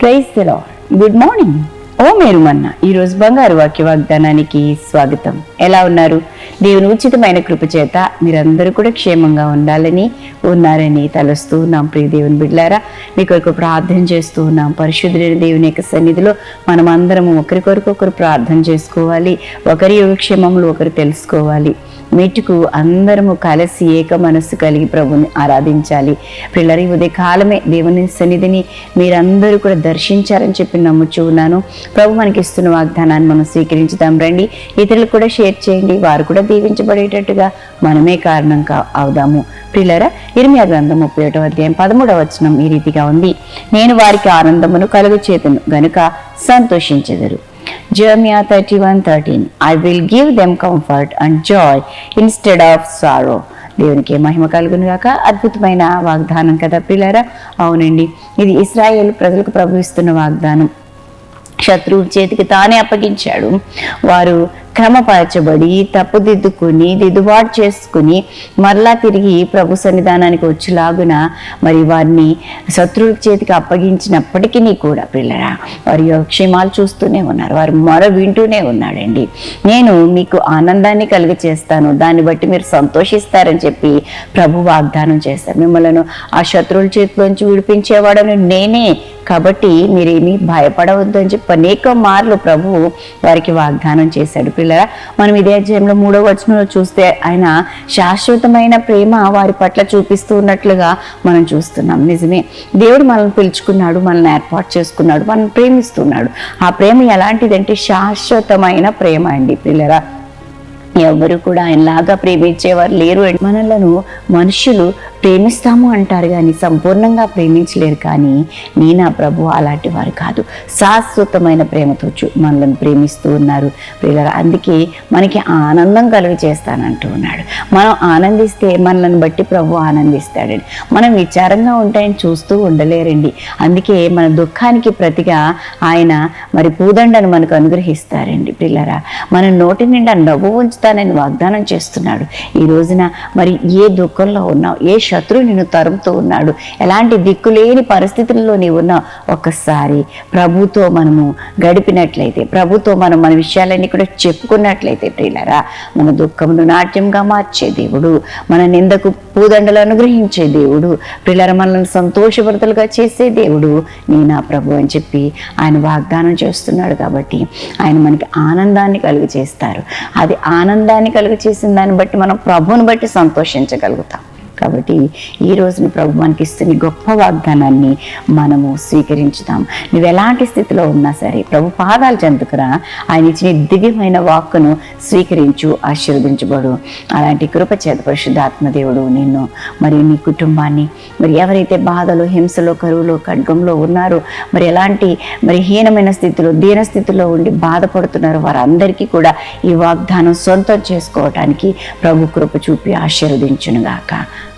Praise the good morning ఓ మీరు manna ఈరోజు బంగారు వాక్య వాగ్దానానికి స్వాగతం. ఎలా ఉన్నారు? దేవుని ఉచితమైన కృప చేత మీరందరూ కూడా క్షేమంగా ఉండాలని ఉన్నారని తలుస్తూ ఉన్నాం ప్రియ దేవుని బిడ్లారా మీ కొరకు ప్రార్థన చేస్తూ ఉన్నాం. పరిశుద్ధులైన దేవుని యొక్క సన్నిధిలో మనం అందరము ఒకరికొరకు ఒకరు ప్రార్థన చేసుకోవాలి. ఒకరి యోగక్షేమములు ఒకరు తెలుసుకోవాలి. మెట్టుకు అందరము కలిసి ఏక మనస్సు కలిగి ప్రభుని ఆరాధించాలి. పిల్లరి ఉదయకాలమే దేవుని సన్నిధిని మీరందరూ కూడా దర్శించారని చెప్పి నమ్ముచూ ఉన్నాను. ప్రభు మనకి ఇస్తున్న వాగ్దానాన్ని మనం స్వీకరించుదాం. రండి ఇతరులకు కూడా షేర్ చేయండి. వారు కూడా దీవించబడేటట్టుగా మనమే కారణం కా అవుదాము. పిల్లరా ఇరిమియా గ్రంథం ముప్పై ఒకటో అధ్యాయం పదమూడవ వచనం ఈ రీతిగా ఉంది. నేను వారికి ఆనందమును కలుగు చేతును గనుక సంతోషించెదరు. Jeremiah 31 13 I will give them comfort and joy instead of sorrow. దేవునికి మహిమ కలుగును గాక అద్భుతమైన వాగ్దానం కదా పిల్లరా? అవునండి. ఇది ఇస్రాయేల్ ప్రజలకు ప్రభుయిస్తున్న వాగ్దానం. శత్రువు చేతికి తానే అప్పగించాడు. వారు క్రమపరచబడి తప్పుదిద్దుకుని దిద్దుబాటు చేసుకుని మరలా తిరిగి ప్రభు సన్నిధానానికి వచ్చేలాగున మరి వారిని శత్రువుల చేతికి అప్పగించినప్పటికీ కూడా పిల్లరా. వారి క్షేమాలు చూస్తూనే ఉన్నారు. వారు మొర వింటూనే ఉన్నాడండి. నేను మీకు ఆనందాన్ని కలిగి చేస్తాను దాన్ని బట్టి మీరు సంతోషిస్తారని చెప్పి ప్రభు వాగ్దానం చేస్తారు మిమ్మల్ని ఆ శత్రువుల చేతిలోంచి విడిపించేవాడని నేనే. కాబట్టి మీరేమీ భయపడవద్దు అని చెప్పి అనేక మార్లు ప్రభు వారికి వాగ్దానం చేశాడు. పిల్లరా మనం ఇదే అధ్యాయంలో మూడో వచనంలో చూస్తే ఆయన శాశ్వతమైన ప్రేమ వారి పట్ల చూపిస్తూ ఉన్నట్లుగా మనం చూస్తున్నాం. నిజమే. దేవుడు మనల్ని పిలుచుకున్నాడు మనల్ని ఏర్పాటు చేసుకున్నాడు మనల్ని ప్రేమిస్తున్నాడు. ఆ ప్రేమ ఎలాంటిదంటే శాశ్వతమైన ప్రేమ అండి పిల్లరా ఎవరు కూడా ఆయనలాగా ప్రేమించేవారు లేరు అండి. మనలను మనుషులు ప్రేమిస్తాము అంటారు కానీ సంపూర్ణంగా ప్రేమించలేరు కానీ నీ నా ప్రభు అలాంటి వారు కాదు. శాశ్వతమైన ప్రేమతో మనల్ని ప్రేమిస్తూ ఉన్నారు. పిల్లలు అందుకే మనకి ఆనందం కలుగు చేస్తానంటూ ఉన్నాడు. మనం ఆనందిస్తే మనల్ని బట్టి ప్రభు ఆనందిస్తాడండి. మనం విచారంగా ఉంటాయని చూస్తూ ఉండలేరండి. అందుకే మన దుఃఖానికి ప్రతిగా ఆయన మరి పూదండను మనకు అనుగ్రహిస్తారండి. పిల్లరా మన నోటి నిండా నవ్వు ఉంచుతానని వాగ్దానం చేస్తున్నాడు. ఈ రోజున మరి ఏ దుఃఖంలో ఉన్నావు? ఏ శత్రువు నిన్ను తరుముతూ ఉన్నాడు. ఎలాంటి దిక్కులేని పరిస్థితుల్లో నీవు ఉన్నావు ఒక్కసారి ప్రభుతో మనము గడిపినట్లయితే ప్రభుతో మనం మన విషయాలన్నీ కూడా చెప్పుకున్నట్లయితే ప్రియులరా మన దుఃఖమును నాట్యంగా మార్చే దేవుడు మన నిందకు పూదండలు అనుగ్రహించే దేవుడు ప్రియులర మనల్ని సంతోషభరితలుగా చేసే దేవుడు నీ నా ప్రభు అని చెప్పి ఆయన వాగ్దానం చేస్తున్నాడు కాబట్టి ఆయన మనకి ఆనందాన్ని కలుగు చేస్తారు అది ఆనందాన్ని కలుగు చేసిన దాన్ని బట్టి మనం ప్రభువుని బట్టి సంతోషించగలుగుతాం. కాబట్టి ఈ రోజున ప్రభు మనకి ఇస్తున్న గొప్ప వాగ్దానాన్ని మనము స్వీకరించుదాం. నువ్వు ఎలాంటి స్థితిలో ఉన్నా సరే ప్రభు పాదాలు చెందుకురా ఆయన ఇచ్చిన దివ్యమైన వాక్కును స్వీకరించు ఆశీర్వదించబడు. అలాంటి కృప చేత పరిశుద్ధాత్మ నిన్ను మరియు నీ కుటుంబాన్ని మరి ఎవరైతే బాధలు హింసలో కరువులో ఖడ్గంలో ఉన్నారో మరి ఎలాంటి మరి హీనమైన స్థితిలో దీన స్థితిలో ఉండి బాధపడుతున్నారో వారందరికీ కూడా ఈ వాగ్దానం సొంతం చేసుకోవటానికి ప్రభు కృప చూపి ఆశీర్వదించునుగాక.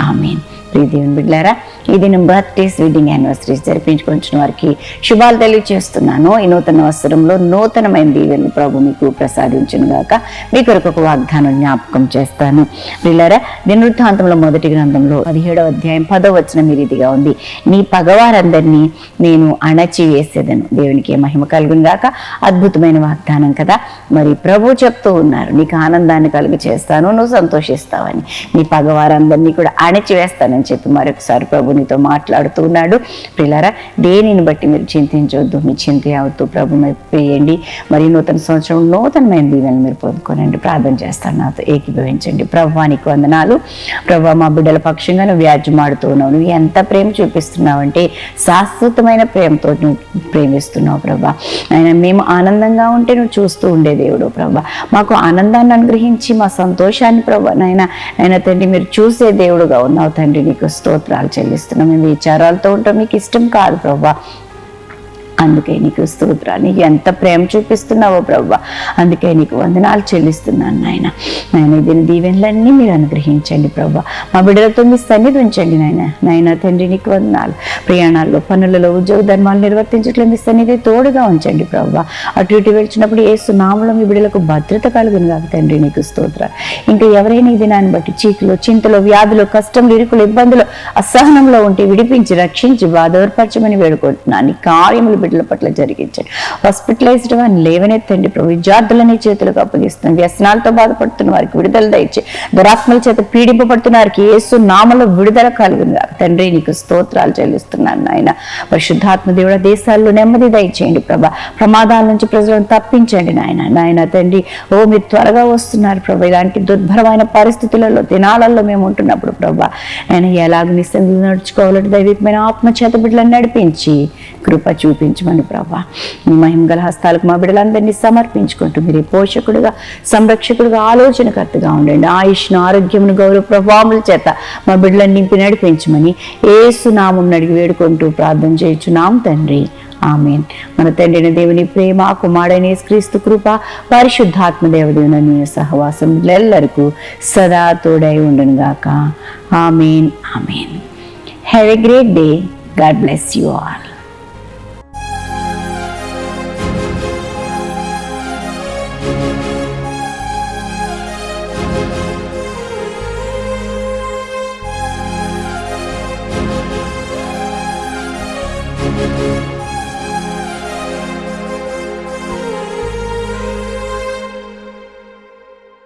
ఆమెన్ ప్రియ దేవుని బిడ్డారా ఈ దినం బర్త్డేస్ వెడ్డింగ్ యానివర్సరీస్ జరిపించుకుంటున్న వారికి శుభాలు తెలియజేస్తున్నాను ఈ నూతన వస్త్రంలో నూతనమైన దీవెనలు ప్రభు మీకు ప్రసాదించను గాక. మీ కొరకు ఒక వాగ్దానం జ్ఞాపకం చేస్తాను. బిళ్ళారా దినవృత్తాంతంలో మొదటి గ్రంథంలో పదిహేడవ అధ్యాయం పదో వచ్చిన మీ రీతిగా ఉంది. నీ పగవారందరినీ నేను అణచివేసేదను. దేవునికి మహిమ కలుగును గాక. అద్భుతమైన వాగ్దానం కదా. మరి ప్రభు చెప్తూ ఉన్నారు నీకు ఆనందాన్ని కలుగు చేస్తాను నువ్వు సంతోషిస్తావని. నీ పగవారందరినీ కూడా అణచివేస్తానని అని చెప్పి మరొకసారి ప్రభు నీతో మాట్లాడుతూ ఉన్నాడు. పిల్లరా దేనిని బట్టి మీరు చింతించవద్దు? మీ చింత అవుతూ ప్రభు వేయండి. మరి నూతన సంవత్సరం నూతనమైన దీవెనలు మీరు పొందుకోనండి. ప్రార్థన చేస్తాను నాతో ఏకీభవించండి. ప్రభువానికి వందనాలు. ప్రభు మా బిడ్డల పక్షంగా నువ్వు ఉన్నావు. నువ్వు ఎంత ప్రేమ చూపిస్తున్నావు అంటే శాశ్వతమైన ప్రేమతో నువ్వు ప్రేమిస్తున్నావు ప్రభా. ఆయన మేము ఆనందంగా ఉంటే నువ్వు చూస్తూ ఉండే దేవుడు ప్రభా. మాకు ఆనందాన్ని అనుగ్రహించి మా సంతోషాన్ని ప్రభా నాయన నాయన తండ్రి మీరు చూసే దేవుడుగా ఉన్నావు తండ్రి నీకు స్తోత్రాలు చెల్లిస్తున్నాం. మేము విచారాలతో ఉంటాం. మీకు ఇష్టం కాదు ప్రభా అందుకే నీకు స్తోత్రాన్ని నీకు ఎంత ప్రేమ చూపిస్తున్నావో ప్రభా అందుకే నీకు వందనాలు చెల్లిస్తున్నాను నాయన. నాయన దీని దీవెనలన్నీ మీరు అనుగ్రహించండి ప్రభా మా బిడ్డలతో మీ సన్నిధి ఉంచండి నాయన. నాయన తండ్రి నీకు వందనాలు. ప్రయాణాల్లో పనులలో ఉద్యోగ ధర్మాలు నిర్వర్తించట్లేదు మీ సన్నిధి తోడుగా ఉంచండి ప్రభు అటు ఇటు వెళ్చినప్పుడు ఏ సునాములో మీ బిడ్డలకు భద్రత కలుగును కాదు తండ్రి నీకు స్తోత్ర ఇంకా ఎవరైనా ఈ దినాన్ని బట్టి చీకులు చింతలు వ్యాధులు కష్టములు ఇరుకులు ఇబ్బందులు అసహనంలో ఉంటే విడిపించి రక్షించి బాధపరచమని వేడుకుంటున్నాను. నీ కార్యములు బిడ్డల పట్ల జరిగించండి. హాస్పిటలైజ్డ్ వారిని లేవనెత్తండి ప్రభు. విద్యార్థులని చేతులకు అప్పగిస్తుంది వ్యసనాలతో బాధపడుతున్న వారికి విడుదల దయచి దురాత్మల చేత పీడింపబడుతున్న వారికి ఏసు నామలో విడుదల కలిగింది తండ్రి నీకు స్తోత్రాలు చెల్లిస్తున్నాను నాయన. పరిశుద్ధాత్మ దేవుడ దేశాల్లో నెమ్మది దయచేయండి ప్రభా. ప్రమాదాల నుంచి ప్రజలను తప్పించండి నాయన. నాయన తండ్రి ఓ మీరు త్వరగా వస్తున్నారు ప్రభా. ఇలాంటి దుర్భరమైన పరిస్థితులలో దినాలలో మేము ఉంటున్నప్పుడు ప్రభా ఆయన ఎలాగ నిస్సందులు నడుచుకోవాలంటే దైవికమైన ఆత్మ చేత బిడ్డలను నడిపించి కృప చూపించమని ప్రభా. మీ మహిమగల హస్తాలకు మా బిడ్డలందరినీ సమర్పించుకుంటూ మీరు పోషకుడుగా సంరక్షకుడుగా ఆలోచనకర్తగా ఉండండి. ఆయుష్ను ఆరోగ్యమును గౌరవ ప్రభావముల చేత మా బిడ్డలను నింపి నడిపించమని ఏసు నామం అడిగి వేడుకుంటూ ప్రార్థన చేయుచున్నాం తండ్రి. ఆమెన్. మన తండ్రిని దేవుని ప్రేమ కుమారుడైన క్రీస్తు కృప పరిశుద్ధాత్మ దేవదేవుని నేను సహవాసం ఎల్లరికూ సదా తోడై ఉండను గాక. Amen. Amen. Have a great day God bless you all